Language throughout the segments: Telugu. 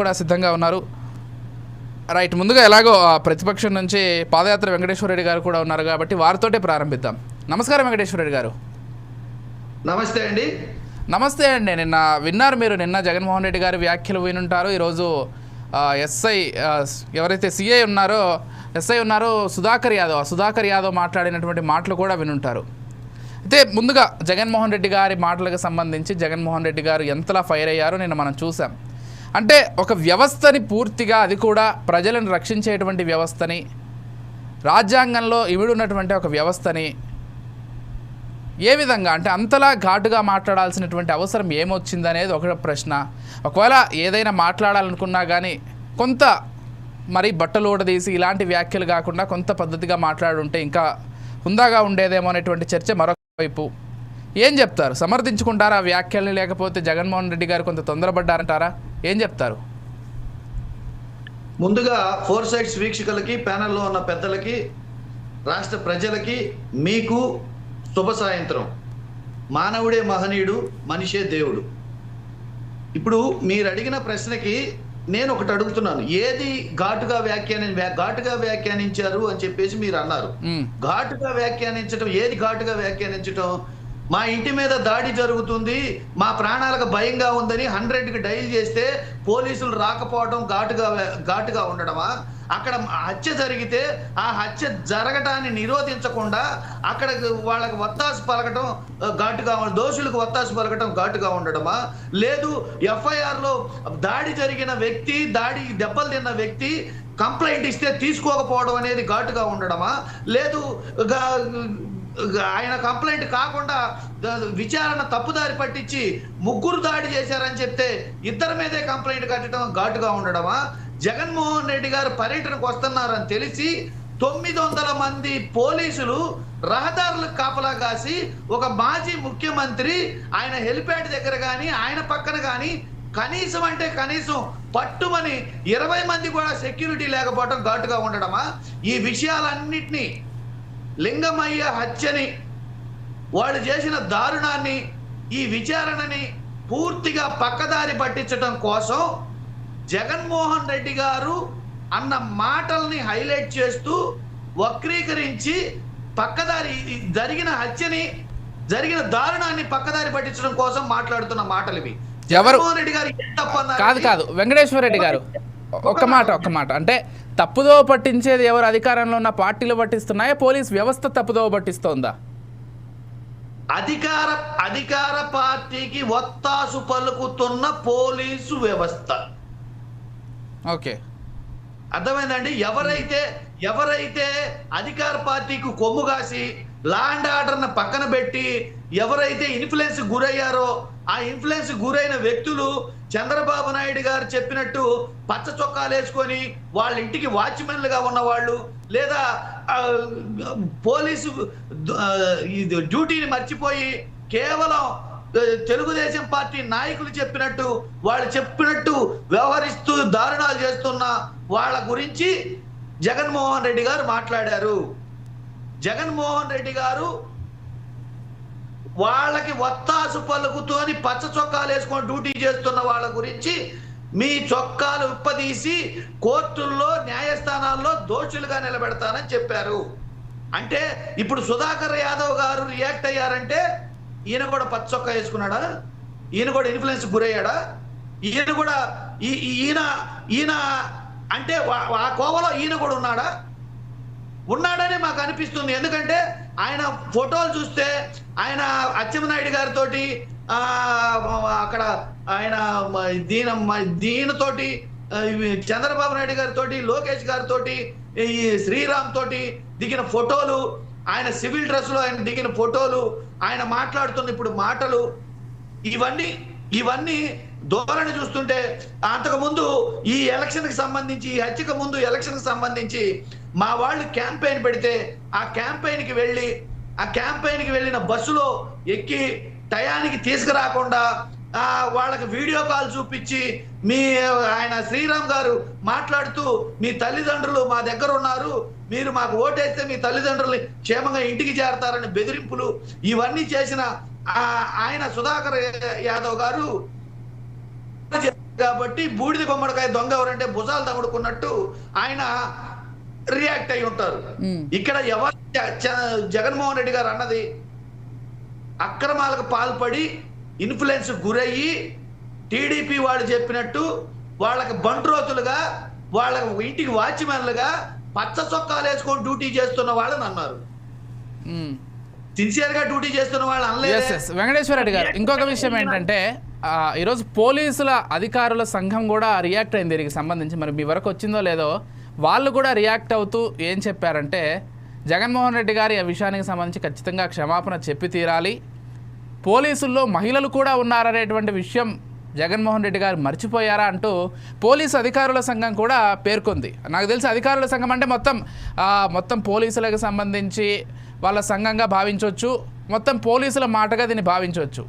కూడా సిద్ధంగా ఉన్నారు. రైట్ ముందుగా ఎలాగో ప్రతిపక్షం నుంచి పాదయాత్ర వెంకటేశ్వర రెడ్డి గారు కూడా ఉన్నారు కాబట్టి వారితోటే ప్రారంభిద్దాం. నమస్కారం వెంకటేశ్వర రెడ్డి గారు. నమస్తే అండి. నమస్తే అండి. నిన్న విన్నారు మీరు నిన్న జగన్మోహన్ రెడ్డి గారి వ్యాఖ్యలు వినుంటారు. ఈరోజు ఎస్ఐ ఎవరైతే సిఐ ఉన్నారో ఎస్ఐ ఉన్నారో సుధాకర్ యాదవ్. ఆ సుధాకర్ యాదవ్ మాట్లాడినటువంటి మాటలు కూడా వినుంటారు. అయితే ముందుగా జగన్మోహన్ రెడ్డి గారి మాటలకు సంబంధించి జగన్మోహన్ రెడ్డి గారు ఎంతలా ఫైర్ అయ్యారో నిన్న మనం చూసాం అంటే ఒక వ్యవస్థని పూర్తిగా అది కూడా ప్రజలను రక్షించేటువంటి వ్యవస్థని రాజ్యాంగంలో ఇవిడున్నటువంటి ఒక వ్యవస్థని ఏ విధంగా అంటే అంతలా ఘాటుగా మాట్లాడాల్సినటువంటి అవసరం ఏమొచ్చింది అనేది ఒక ప్రశ్న. ఒకవేళ ఏదైనా మాట్లాడాలనుకున్నా కానీ కొంత మరి బట్టలు ఊడదీసి ఇలాంటి వ్యాఖ్యలు కాకుండా కొంత పద్ధతిగా మాట్లాడుంటే ఇంకా హుందాగా ఉండేదేమో అనేటువంటి చర్చ మరొక వైపు ఏం చెప్తారు? సమర్థించుకుంటారా వ్యాఖ్యల్ని? లేకపోతే జగన్మోహన్ రెడ్డి గారు కొంత తొందరపడ్డారంటారా? ఏం చెప్తారు? ముందుగా ఫోర్ సైడ్స్ వీక్షకులకి ప్యానెల్లో ఉన్న పెద్దలకి రాష్ట్ర ప్రజలకి మీకు శుభ సాయంత్రం. మానవుడే మహనీయుడు మనిషే దేవుడు. ఇప్పుడు మీరు అడిగిన ప్రశ్నకి నేను ఒకటి అడుగుతున్నాను. ఏది ఘాటుగా వ్యాఖ్యాని వ్యా- ఘాటుగా వ్యాఖ్యానించారు అని చెప్పేసి మీరు అన్నారు. ఘాటుగా వ్యాఖ్యానించడం ఏది ఘాటుగా వ్యాఖ్యానించడం మా ఇంటి మీద దాడి జరుగుతుంది మా ప్రాణాలకు భయంగా ఉందని హండ్రెడ్కి డైల్ చేస్తే పోలీసులు రాకపోవడం ఘాటుగా ఘాటుగా ఉండడమా? అక్కడ హత్య జరిగితే ఆ హత్య జరగటాన్ని నిరోధించకుండా అక్కడ వాళ్ళకి వత్తాసు పలకటం ఘాటుగా దోషులకు వత్తాసు పలకటం ఘాటుగా ఉండడమా? లేదు ఎఫ్ఐఆర్లో దాడి జరిగిన వ్యక్తి దాడి దెబ్బలు తిన్న వ్యక్తి కంప్లైంట్ ఇస్తే తీసుకోకపోవడం అనేది ఘాటుగా ఉండడమా? లేదు గా- ఆయన కంప్లైంట్ కాకుండా విచారణ తప్పుదారి పట్టించి ముగ్గురు దాడి చేశారని చెప్తే ఇద్దరి మీదే కంప్లైంట్ కట్టడం ఘాటుగా ఉండడమా? జగన్మోహన్ రెడ్డి గారు పర్యటనకు వస్తున్నారని తెలిసి తొమ్మిది వందల మంది పోలీసులు రహదారులకు కాపలా కాసి ఒక మాజీ ముఖ్యమంత్రి ఆయన హెలిప్యాడ్ దగ్గర కానీ ఆయన పక్కన కానీ కనీసం అంటే కనీసం పట్టుమని ఇరవై మంది కూడా సెక్యూరిటీ లేకపోవడం ఘాటుగా ఉండడమా? ఈ విషయాలన్నింటినీ లింగమయ్య హత్యని వాళ్ళు చేసిన దారుణాన్ని ఈ విచారణని పూర్తిగా పక్కదారి పట్టించడం కోసం జగన్మోహన్ రెడ్డి గారు అన్న మాటల్ని హైలైట్ చేస్తూ వక్రీకరించి పక్కదారి జరిగిన హత్యని జరిగిన దారుణాన్ని పక్కదారి పట్టించడం కోసం మాట్లాడుతున్న మాటలు ఇవి? జగన్మోహన్ రెడ్డి గారు కాదు కాదు. వెంకటేశ్వర రెడ్డి గారు. ఒక్క మాట ఒక్క మాట. అంటే తప్పుదో పట్టించేది ఎవరు అధికారంలో ఉన్న పార్టీలు పట్టిస్తున్నాయా? పోలీస్ వ్యవస్థ తప్పుదో పట్టిస్తోందా? అధికార అధికార పార్టీకి ఒత్తాసు పలుకుతున్న పోలీసు వ్యవస్థ. ఓకే. అర్థమైందండి? ఎవరైతే ఎవరైతే అధికార పార్టీకి కొమ్ము కాసి లా అండ్ ఆర్డర్ పక్కన పెట్టి ఎవరైతే ఇన్ఫ్లుయెన్స్ గురయ్యారో ఆ ఇన్ఫ్లుయెన్స్ గురైన వ్యక్తులు చంద్రబాబు నాయుడు గారు చెప్పినట్టు పచ్చ చొక్కాలు వేసుకొని వాళ్ళ ఇంటికి వాచ్మెన్లుగా ఉన్నవాళ్ళు లేదా పోలీసు ఇది డ్యూటీని మర్చిపోయి కేవలం తెలుగుదేశం పార్టీ నాయకులు చెప్పినట్టు వాళ్ళు చెప్పినట్టు వ్యవహరిస్తూ దారుణాలు చేస్తున్న వాళ్ళ గురించి జగన్మోహన్ రెడ్డి గారు మాట్లాడారు. జగన్మోహన్ రెడ్డి గారు వాళ్ళకి వత్తాసు పలుకుతోని పచ్చ చొక్కాలు వేసుకొని డ్యూటీ చేస్తున్న వాళ్ళ గురించి మీ చొక్కాలు ఉప్పదీసి కోర్టుల్లో న్యాయస్థానాల్లో దోషులుగా నిలబెడతానని చెప్పారు. అంటే ఇప్పుడు సుధాకర్ యాదవ్ గారు రియాక్ట్ అయ్యారంటే ఈయన కూడా పచ్చ చొక్కా వేసుకున్నాడా? ఈయన కూడా ఇన్ఫ్లుయెన్స్ గురయ్యాడా? ఈయన కూడా ఈ- ఈయన ఈయన అంటే ఆ కోవలో ఈయన కూడా ఉన్నాడా? ఉన్నాడని మాకు అనిపిస్తుంది. ఎందుకంటే ఆయన ఫోటోలు చూస్తే ఆయన అచ్చెన్నాయుడు గారితో అక్కడ ఆయన దీన మ- దీనితోటి చంద్రబాబు నాయుడు గారితో లోకేష్ గారితో ఈ శ్రీరామ్ తోటి దిగిన ఫోటోలు ఆయన సివిల్ డ్రెస్లో ఆయన దిగిన ఫోటోలు ఆయన మాట్లాడుతున్న ఇప్పుడు మాటలు ఇవన్నీ ఇవన్నీ ధోరణి చూస్తుంటే అంతకుముందు ఈ ఎలక్షన్కి సంబంధించి ఈ హత్యకు ముందు ఎలక్షన్కి సంబంధించి మా వాళ్ళు క్యాంపెయిన్ పెడితే ఆ క్యాంపెయిన్కి వెళ్ళి ఆ క్యాంపెయిన్కి వెళ్ళిన బస్సులో ఎక్కి టయానికి తీసుకురాకుండా ఆ వాళ్ళకి వీడియో కాల్ చూపించి మీ ఆయన శ్రీరామ్ గారు మాట్లాడుతూ మీ తల్లిదండ్రులు మా దగ్గర ఉన్నారు మీరు మాకు ఓటేస్తే మీ తల్లిదండ్రుల్ని క్షేమంగా ఇంటికి చేరతారని బెదిరింపులు ఇవన్నీ చేసిన ఆయన సుధాకర్ యాదవ్ గారు కాబట్టి బూడిద గుమ్మడికాయ దొంగ ఎవరంటే భుజాలు తగుడుకున్నట్టు ఆయన రియాక్ట్ అయి ఉంటారు. ఇక్కడ ఎవరు జగన్మోహన్ రెడ్డి గారు అన్నది అక్రమాలకు పాల్పడి ఇన్ఫ్లుయెన్స్ గురయ్యి టీడీపీ వాళ్ళు చెప్పినట్టు వాళ్ళకి బంట్రోతులుగా వాళ్ళకి ఇంటికి వాచ్మెన్లుగా పచ్చ చొక్కాలు వేసుకొని డ్యూటీ చేస్తున్న వాళ్ళని అన్నారు. సిన్సియర్గా డ్యూటీ చేస్తున్న వాళ్ళు ఎస్ అనలేదు ఎస్ వెంకటేశ్వర రెడ్డి గారు ఇంకొక విషయం ఏంటంటే ఈరోజు పోలీసుల అధికారుల సంఘం కూడా రియాక్ట్ అయింది దీనికి సంబంధించి. మరి మీ వరకు వచ్చిందో లేదో వాళ్ళు కూడా రియాక్ట్ అవుతూ ఏం చెప్పారంటే జగన్మోహన్ రెడ్డి గారి ఆ విషయానికి సంబంధించి ఖచ్చితంగా క్షమాపణ చెప్పి తీరాలి. పోలీసుల్లో మహిళలు కూడా ఉన్నారనేటువంటి విషయం జగన్మోహన్ రెడ్డి గారు మర్చిపోయారా అంటూ పోలీసు అధికారుల సంఘం కూడా పేర్కొంది. నాకు తెలిసి అధికారుల సంఘం అంటే మొత్తం మొత్తం పోలీసులకు సంబంధించి వాళ్ళ సంఘంగా భావించవచ్చు మొత్తం పోలీసుల మాటగా దీన్ని భావించవచ్చు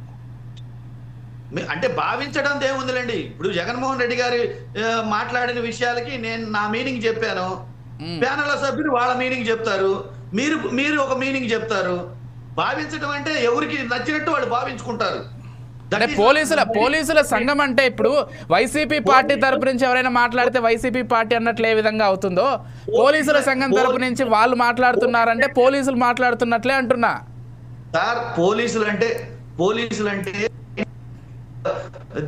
అంటే భావించడం ఏముందిలేండి ఇప్పుడు జగన్మోహన్ రెడ్డి గారి మాట్లాడిన విషయాలకి నేను నా మీనింగ్ చెప్పాను. ప్యానల్ సభ్యులు వాళ్ళ మీనింగ్ చెప్తారు. మీరు మీరు ఒక మీనింగ్ చెప్తారు. భావించడం అంటే ఎవరికి నచ్చినట్టు వాళ్ళు భావించుకుంటారు. అంటే పోలీసుల పోలీసుల సంఘం అంటే ఇప్పుడు వైసీపీ పార్టీ తరపు నుంచి ఎవరైనా మాట్లాడితే వైసీపీ పార్టీ అన్నట్లు ఏ విధంగా అవుతుందో? పోలీసుల సంఘం తరపు నుంచి వాళ్ళు మాట్లాడుతున్నారంటే పోలీసులు మాట్లాడుతున్నట్లే అంటున్నా. సార్ పోలీసులు అంటే పోలీసులు అంటే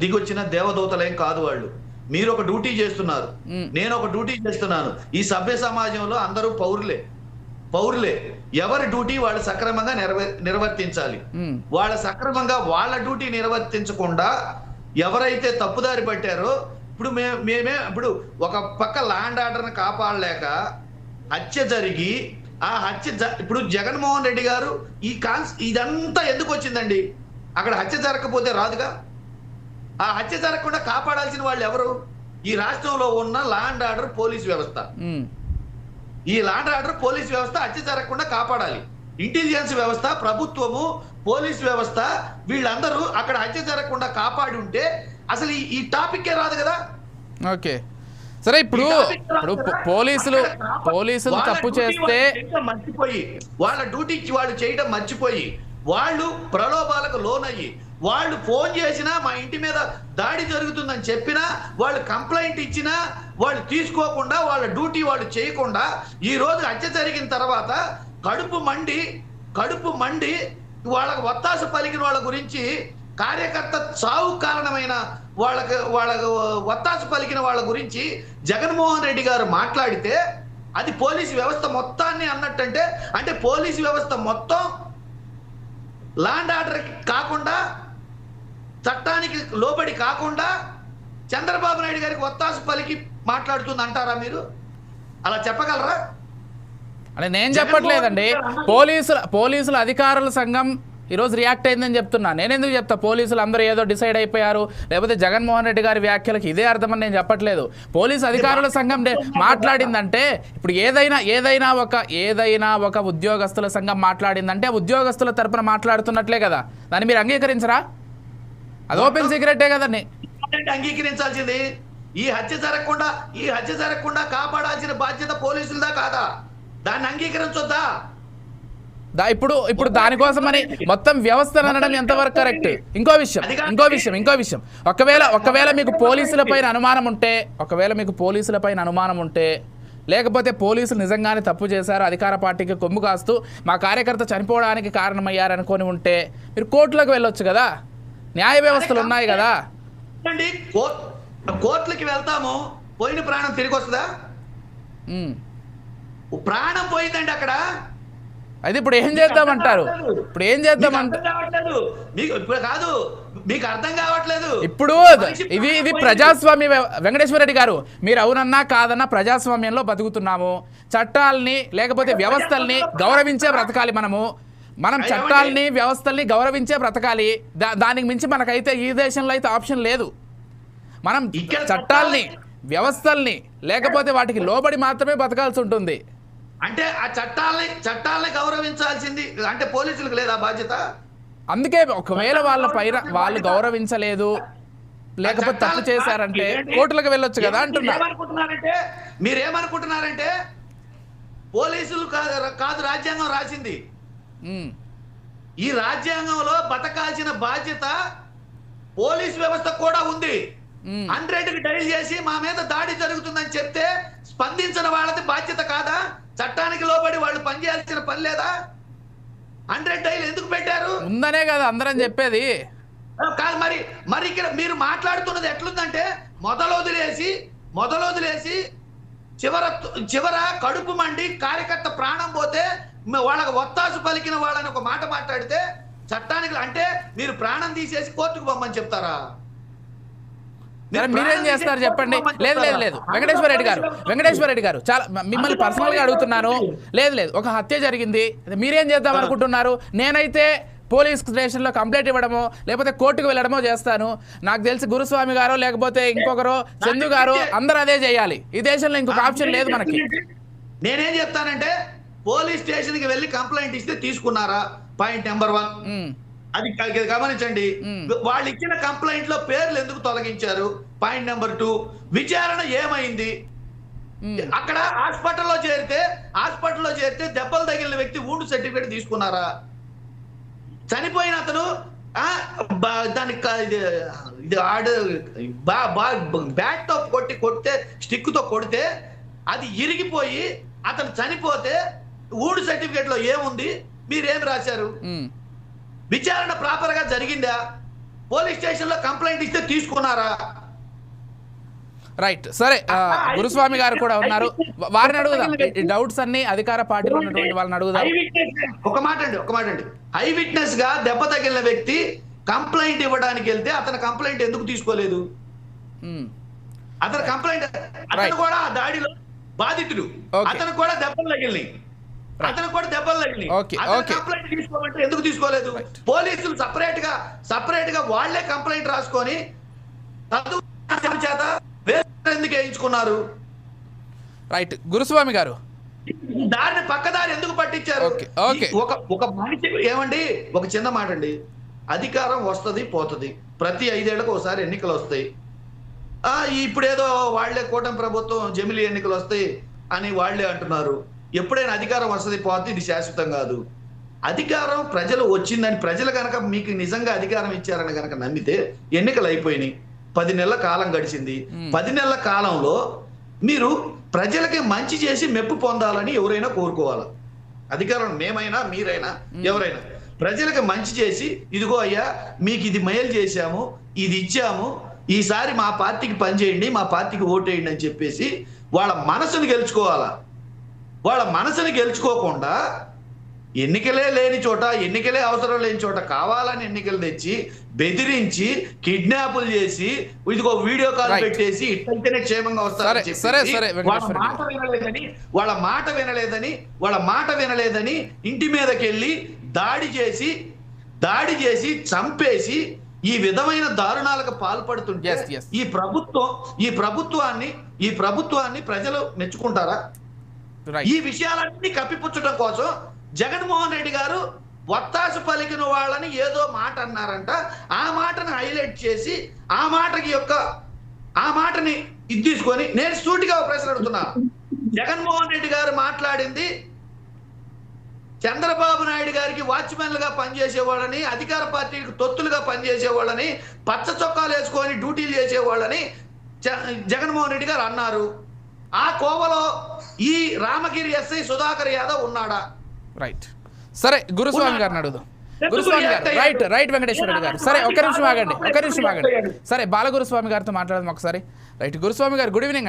దిగొచ్చిన దేవదూతలేం కాదు వాళ్ళు. మీరు ఒక డ్యూటీ చేస్తున్నారు. నేను ఒక డ్యూటీ చేస్తున్నాను. ఈ సభ్య సమాజంలో అందరూ పౌరులే. పౌరులే. ఎవరి డ్యూటీ వాళ్ళు సక్రమంగా నిర్వ నిర్వర్తించాలి. వాళ్ళ సక్రమంగా వాళ్ళ డ్యూటీ నిర్వర్తించకుండా ఎవరైతే తప్పుదారి పట్టారో ఇప్పుడు మే మేమే ఇప్పుడు ఒక పక్క ల్యాండ్ ఆర్డర్ని కాపాడలేక హత్య జరిగి ఆ హత్య ఇప్పుడు జగన్మోహన్ రెడ్డి గారు ఈ కాన్స్ ఇదంతా ఎందుకు వచ్చిందండి? అక్కడ హత్య జరగకపోతే రాదుగా? ఆ హత్య జరగకుండా కాపాడాల్సిన వాళ్ళు ఎవరు? ఈ రాష్ట్రంలో ఉన్న ల్యాండ్ ఆర్డర్ పోలీస్ వ్యవస్థ. ఈ లాండ్ ఆర్డర్ పోలీస్ వ్యవస్థ హత్య జరగకుండా కాపాడాలి. ఇంటెలిజెన్స్ వ్యవస్థ ప్రభుత్వము పోలీస్ వ్యవస్థ వీళ్ళందరూ అక్కడ హత్య జరగకుండా కాపాడి ఉంటే అసలు ఈ- టాపిక్కే రాదు కదా? ఓకే. సరే ఇప్పుడు ఇప్పుడు పోలీసులు పోలీసులు తప్పు డ్యూటీ చేస్తే మర్చిపోయి వాళ్ళ డ్యూటీకి వాళ్ళు చేయడం మర్చిపోయి వాళ్ళు ప్రలోభాలకు లోనయ్యి వాళ్ళు ఫోన్ చేసినా మా ఇంటి మీద దాడి జరుగుతుందని చెప్పినా వాళ్ళు కంప్లైంట్ ఇచ్చినా వాళ్ళు తీసుకోకుండా వాళ్ళ డ్యూటీ వాళ్ళు చేయకుండా ఈరోజు హత్య జరిగిన తర్వాత కడుపు మండి కడుపు మండి వాళ్ళకు వత్తాసు పలికిన వాళ్ళ గురించి కార్యకర్త చావు కారణమైన వాళ్ళకి వాళ్ళకు వత్తాసు పలికిన వాళ్ళ గురించి జగన్మోహన్ రెడ్డి గారు మాట్లాడితే అది పోలీసు వ్యవస్థ మొత్తాన్ని అన్నట్టంటే అంటే పోలీసు వ్యవస్థ మొత్తం ల్యాండ్ ఆర్డర్ కాకుండా చట్టానికి లోబడి కాకుండా చంద్రబాబు నాయుడు గారికి ఒత్తాసు పలికి మాట్లాడుతుంది అంటారా మీరు? అలా చెప్పగలరా? అంటే నేను చెప్పట్లేదండి. పోలీసుల పోలీసుల అధికారుల సంఘం ఈరోజు రియాక్ట్ అయిందని చెప్తున్నా. నేను ఎందుకు చెప్తా? పోలీసులు అందరూ ఏదో డిసైడ్ అయిపోయారు. లేకపోతే జగన్మోహన్ రెడ్డి గారి వ్యాఖ్యలకు ఇదే అర్థమని నేను చెప్పట్లేదు. పోలీసు అధికారుల సంఘం మాట్లాడిందంటే ఇప్పుడు ఏదైనా ఏదైనా ఒక ఏదైనా ఒక ఉద్యోగస్తుల సంఘం మాట్లాడిందంటే ఉద్యోగస్తుల తరపున మాట్లాడుతున్నట్లే కదా. దాన్ని మీరు అంగీకరించరా? అది ఓపెన్ సీక్రెటే కదండి అంగీకరించాల్సింది. ఈ హత్య జరగకుండా ఈ హత్య జరగకుండా కాపాడాల్సిన బాధ్యత పోలీసులదా కాదా? దాన్ని అంగీకరించొద్దా? దా ఇప్పుడు ఇప్పుడు దానికోసమని మొత్తం వ్యవస్థను అనడం ఎంతవరకు కరెక్ట్ ఇంకో విషయం ఇంకో విషయం ఇంకో విషయం. ఒకవేళ ఒకవేళ మీకు పోలీసుల పైన అనుమానం ఉంటే ఒకవేళ మీకు పోలీసుల పైన అనుమానం ఉంటే లేకపోతే పోలీసులు నిజంగానే తప్పు చేశారు అధికార పార్టీకి కొమ్ము కాస్తూ మా కార్యకర్త చనిపోవడానికి కారణమయ్యారనుకొని ఉంటే మీరు కోర్టులకు వెళ్ళొచ్చు కదా? న్యాయ వ్యవస్థలు ఉన్నాయి కదా. కోర్టులకి వెళ్తాము పోయిన ప్రాణం తిరిగి వస్తుందా. ప్రాణం పోయిందండి అక్కడ. అయితే ఇప్పుడు ఏం చేద్దామంటారు ఇప్పుడు ఏం మీకు చేద్దామంట అర్థం కావట్లేదు. మీకు ఇప్పుడు కాదు మీకు అర్థం కావట్లేదు. ఇప్పుడు ఇది ఇది ప్రజాస్వామ్య వెంకటేశ్వర రెడ్డి గారు మీరు అవునన్నా కాదన్నా ప్రజాస్వామ్యంలో బతుకుతున్నాము. చట్టాలని లేకపోతే వ్యవస్థల్ని గౌరవించే బ్రతకాలి మనము. మనం చట్టాలని వ్యవస్థల్ని గౌరవించే బ్రతకాలి. దానికి మించి మనకైతే ఈ దేశంలో అయితే ఆప్షన్ లేదు. మనం చట్టాల్ని వ్యవస్థల్ని లేకపోతే వాటికి లోబడి మాత్రమే బతకాల్సి ఉంటుంది. అంటే ఆ చట్టాలని చట్టాలని గౌరవించాల్సింది అంటే పోలీసులకు లేదా బాధ్యత? అందుకే ఒకవేళ వాళ్ళ పైన వాళ్ళు గౌరవించలేదు లేకపోతే తప్పు చేశారంటే కోర్టులకు వెళ్ళొచ్చు కదా అంటున్నా. ఏమనుకుంటున్నారంటే మీరేమనుకుంటున్నారంటే పోలీసులు కాదు కాదు రాజ్యాంగం రాసింది. ఈ రాజ్యాంగంలో బతకాల్సిన బాధ్యత పోలీస్ వ్యవస్థ కూడా ఉంది. హండ్రెడ్కి డైల్ చేసి మా మీద దాడి జరుగుతుందని చెప్తే స్పందించిన వాళ్ళది బాధ్యత కాదా? చట్టానికి లోబడి వాళ్ళు పనిచేయాల్సిన పని లేదా? హండ్రెడ్ డైల్ ఎందుకు పెట్టారు? ఉందనే కదా అందరం చెప్పేది. కాదు మరి మరి ఇక్కడ మీరు మాట్లాడుతున్నది ఎట్లుందంటే మొదలు వదిలేసి మొదలు వదిలేసి చివర చివర కడుపు మండి కార్యకర్త ప్రాణం పోతే వాళ్ళకి ఒత్తాసు పలికిన వాళ్ళని ఒక మాట మాట్లాడితే చట్టానికి అంటే మీరు ప్రాణం తీసేసి కోర్టుకు పొమ్మని చెప్తారా? మీరు చేస్తారు చెప్పండి? లేదు లేదు? లేదు. వెంకటేశ్వర రెడ్డి గారు వెంకటేశ్వర రెడ్డి గారు చాలా మిమ్మల్ని పర్సనల్గా అడుగుతున్నాను. లేదు లేదు. ఒక హత్య జరిగింది. మీరేం చేద్దాం అనుకుంటున్నారు? నేనైతే పోలీస్ స్టేషన్లో కంప్లైంట్ ఇవ్వడమో లేకపోతే కోర్టుకు వెళ్ళడమో చేస్తాను. నాకు తెలిసి గురుస్వామి గారో లేకపోతే ఇంకొకరు చందు గారు అందరూ అదే చేయాలి. ఈ దేశంలో ఇంకొక ఆప్షన్ లేదు మనకి. నేనేం చెప్తానంటే పోలీస్ స్టేషన్కి వెళ్ళి కంప్లైంట్ ఇస్తే తీసుకున్నారా? Point number one. అది గమనించండి. వాళ్ళు ఇచ్చిన కంప్లైంట్లో పేర్లు ఎందుకు తొలగించారు? Point number two. విచారణ ఏమైంది? అక్కడ హాస్పిటల్లో చేరితే హాస్పిటల్లో చేరితే దెబ్బలు తగిలిన వ్యక్తి ఊండు సర్టిఫికేట్ తీసుకున్నారా? చనిపోయిన అతను క- ఇది ఆడు బ్యాట్తో కొట్టి కొడితే స్టిక్తో కొడితే అది ఇరిగిపోయి అతను చనిపోతే ఊడు సర్టిఫికేట్లో ఏముంది? మీరేం రాశారు. విచారణ ప్రాపర్గా జరిగిందా? పోలీస్ స్టేషన్లో కంప్లైంట్ ఇస్తే తీసుకున్నారా? రైట్. సరే గురుస్వామి గారు కూడా ఉన్నారు. వారిని అడుగుదాం. డౌట్స్ అన్ని అధికార పార్టీలో ఉన్నటువంటి వాళ్ళని అడుగుదాం. ఐ విట్నెస్ ఒక మాట అండి ఒక మాట అండి. ఐ విట్నెస్గా దెబ్బ తగిలిన వ్యక్తి కంప్లైంట్ ఇవ్వడానికి వెళ్తే అతను కంప్లైంట్ ఎందుకు తీసుకోలేదు? అతను కంప్లైంట్ అతను. కూడా దాడిలో బాధితుడు. అతను కూడా దెబ్బలు తగిలినాయి. అతను కూడా దెబ్బలు. కంప్లైంట్ తీసుకోమంటే ఎందుకు తీసుకోలేదు. పోలీసులు సపరేట్గా సపరేట్గా వాళ్ళే కంప్లైంట్ రాసుకొని చేత ఎందుకు వేయించుకున్నారు? రైట్ గురుస్వామి గారు. దారిని పక్కదారి ఎందుకు పట్టించారు? ఒక ఒక మనిషి ఏమండి? ఒక చిన్న మాట అండి అధికారం వస్తది పోతది. ప్రతి ఐదేళ్ళకు ఒకసారి ఎన్నికలు వస్తాయి. ఆ ఇప్పుడు ఏదో వాళ్ళే కూటమి ప్రభుత్వం జమిలి ఎన్నికలు వస్తాయి అని వాళ్ళే అంటున్నారు. ఎప్పుడైనా అధికారం వస్తది పోతే ఇది శాశ్వతం కాదు. అధికారం ప్రజలు వచ్చిందని ప్రజలు కనుక మీకు నిజంగా అధికారం ఇచ్చారని కనుక నమ్మితే ఎన్నికలు అయిపోయినాయి. పది నెలల కాలం గడిచింది. పది నెలల కాలంలో మీరు ప్రజలకి మంచి చేసి మెప్పు పొందాలని ఎవరైనా కోరుకోవాలి? అధికారం మేమైనా మీరైనా ఎవరైనా. ప్రజలకు మంచి చేసి ఇదిగో అయ్యా మీకు ఇది మేలు చేశాము ఇది ఇచ్చాము ఈసారి మా పార్టీకి పనిచేయండి మా పార్టీకి ఓటేయండి అని చెప్పేసి వాళ్ళ మనసుని గెలుచుకోవాలా? వాళ్ళ మనసుని గెలుచుకోకుండా ఎన్నికలే లేని చోట ఎన్నికలే అవసరం లేని చోట కావాలని ఎన్నికలు తెచ్చి బెదిరించి కిడ్నాపులు చేసి ఇదిగో వీడియో కాల్. పెట్టేసి ఇట్లయితేనే క్షేమంగా వస్తారని వాళ్ళ మాట వినలేదని వాళ్ళ మాట వినలేదని వాళ్ళ మాట వినలేదని ఇంటి మీదకి వెళ్ళి దాడి చేసి దాడి చేసి చంపేసి ఈ విధమైన దారుణాలకు పాల్పడుతుంటే. ఈ ప్రభుత్వం ఈ ప్రభుత్వాన్ని ఈ ప్రభుత్వాన్ని ప్రజలు మెచ్చుకుంటారా ఈ విషయాలన్నీ కప్పిపుచ్చడం కోసం జగన్మోహన్ రెడ్డి గారు వత్తాసు పలికిన వాళ్ళని ఏదో మాట అన్నారంట. ఆ మాటను హైలైట్ చేసి ఆ మాటకి యొక్క ఆ మాటని ఇది తీసుకొని నేను సూటిగా ఒక ప్రశ్న అడుగుతున్నా. జగన్మోహన్ రెడ్డి గారు మాట్లాడింది చంద్రబాబు నాయుడు గారికి వాచ్మెన్లుగా పనిచేసేవాళ్ళని అధికార పార్టీకి తొత్తులుగా పనిచేసేవాళ్ళని పచ్చ చొక్కాలు వేసుకొని డ్యూటీలు చేసేవాళ్ళని జగన్మోహన్ రెడ్డి గారు అన్నారు. ఆ కోవలో ఈ రామగిరి ఎస్ఐ సుధాకర్ యాదవ్ ఉన్నాడా? రైట్ సరే గురుస్వామి గారిని అడుగుదాం. గురుస్వామి గారు రైట్ రైట్ వెంకటేశ్వర రెడ్డి గారు. సరే ఒక నిమిషం ఆగండి ఒక నిమిషం ఆగండి. సరే బాలగురుస్వామి గారితో మాట్లాడదాం ఒకసారి. రైట్ గురుస్వామి గారు గుడ్ ఈవినింగ్